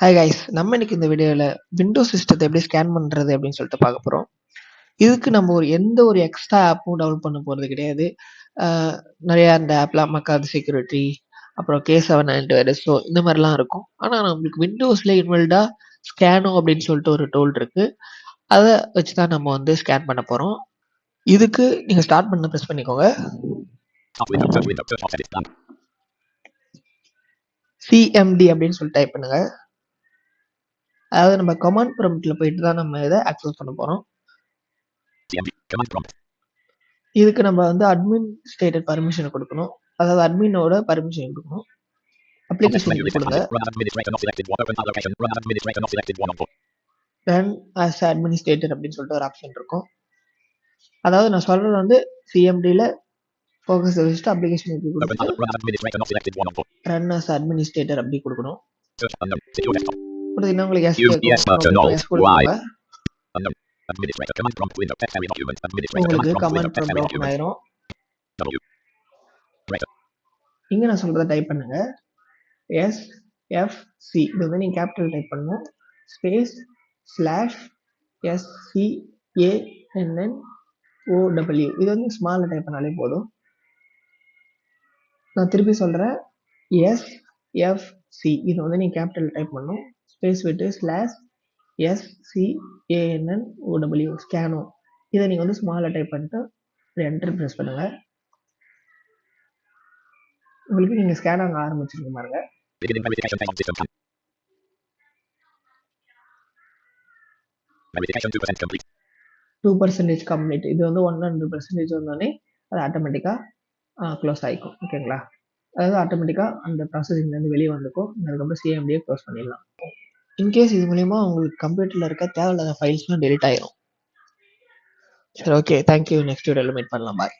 Hi guys நம்ம இன்னைக்கு இந்த வீடியோவில் விண்டோஸ் சிஸ்டத்தை எப்படி ஸ்கேன் பண்ணுறது அப்படின்னு சொல்லிட்டு பார்க்க போகிறோம் இதுக்கு நம்ம ஒரு எந்த ஒரு எக்ஸ்ட்ரா ஆப்பும் டவுன்லோட் பண்ண போகிறது கிடையாது. நிறையா இந்த ஆப்லாம் மக்காது செக்யூரிட்டி அப்புறம் கே செவன் அண்ட் ஸோ இந்த மாதிரிலாம் இருக்கும். ஆனால் நம்மளுக்கு விண்டோஸில் இன்வெல்டாக ஸ்கேனோ அப்படின்னு சொல்லிட்டு ஒரு டூல் இருக்குது அதை வச்சு தான் நம்ம வந்து ஸ்கேன் பண்ண போகிறோம் இதுக்கு நீங்கள் ஸ்டார்ட் பண்ண ப்ரெஸ் பண்ணிக்கோங்க. சிஎம்டி அப்படின்னு சொல்லி டைப் பண்ணுங்கள் அதாவது நம்ம கமாண்ட் ப்ராம்ப்ட்ல போயிட்டு தான் நம்ம இதை ஆக்சஸ் பண்ண போகிறோம். இதுக்கு நம்ம வந்து அட்மின் ஸ்டேட்டட் பர்மிஷன் கொடுக்கணும். அதாவது அட்மினோட பர்மிஷன் கொடுக்கணும். அப்ளிகேஷன் கொடுங்க. ரன் ஆஸ் அட்மினிஸ்ட்ரேட்டர் அப்படின்னு சொல்லிட்டு ஒரு ஆப்ஷன் இருக்கும். அதாவது நான் சொல்றது வந்து சிஎம்டியில் ஃபோக்கஸ் வச்சுட்டு அப்ளிகேஷன். ரன் ஆஸ் அட்மினிஸ்ட்ரேட்டர் அப்படி கொடுக்கணும். உங்களுக்கு எஸ் உங்களுக்கு. Command document. ஆயிரும் W. இங்க நான் சொல்றத டைப் பண்ணுங்க. எஸ் எஃப் சி இது வந்து நீங்க கேபிட்டல் டைப் பண்ணணும். Space slash S C A N N O W இது வந்து ஸ்மாலில் டைப் பண்ணாலே போதும். நான் திருப்பி சொல்றேன். எஸ் எஃப் சி இது வந்து நீங்க கேபிட்டல் டைப் பண்ணணும். ஸ்பேஸ் விட்டு slash S C A N N O W scan now இதை நீங்க வந்து ஸ்மாலில் டைப் பண்ணிட்டு என்டர் ப்ரெஸ் பண்ணுங்க. உங்களுக்கு நீங்க ஸ்கேன் ஆக ஆரம்பிச்சிருக்க பாருங்க. Beginning verification phase on system scan. Verification 2% complete. Two percentage complete இது வந்து ஒன் ஹண்ட்ரட் பர்சன்டேஜ் வந்தோடனே அது ஆட்டோமேட்டிக்காக க்ளோஸ் ஆகிக்கும் ஓகேங்களா அதாவது ஆட்டோமேட்டிக்காக அந்த ப்ராசஸிங்லேருந்து வெளியே வந்துக்கும். அதுக்கப்புறம் சிஎம்டியை க்ளோஸ் பண்ணிடலாம். இன்கேஸ் இது மூலிமா உங்களுக்கு கம்ப்யூட்டரில் இருக்க தேவையில்லாத ஃபைல்ஸ்லாம் டெலிட் ஆயிரும். சரி ஓகே தேங்க்யூ நெக்ஸ்ட் வீடியோவில் மீட் பண்ணலாம். பாய்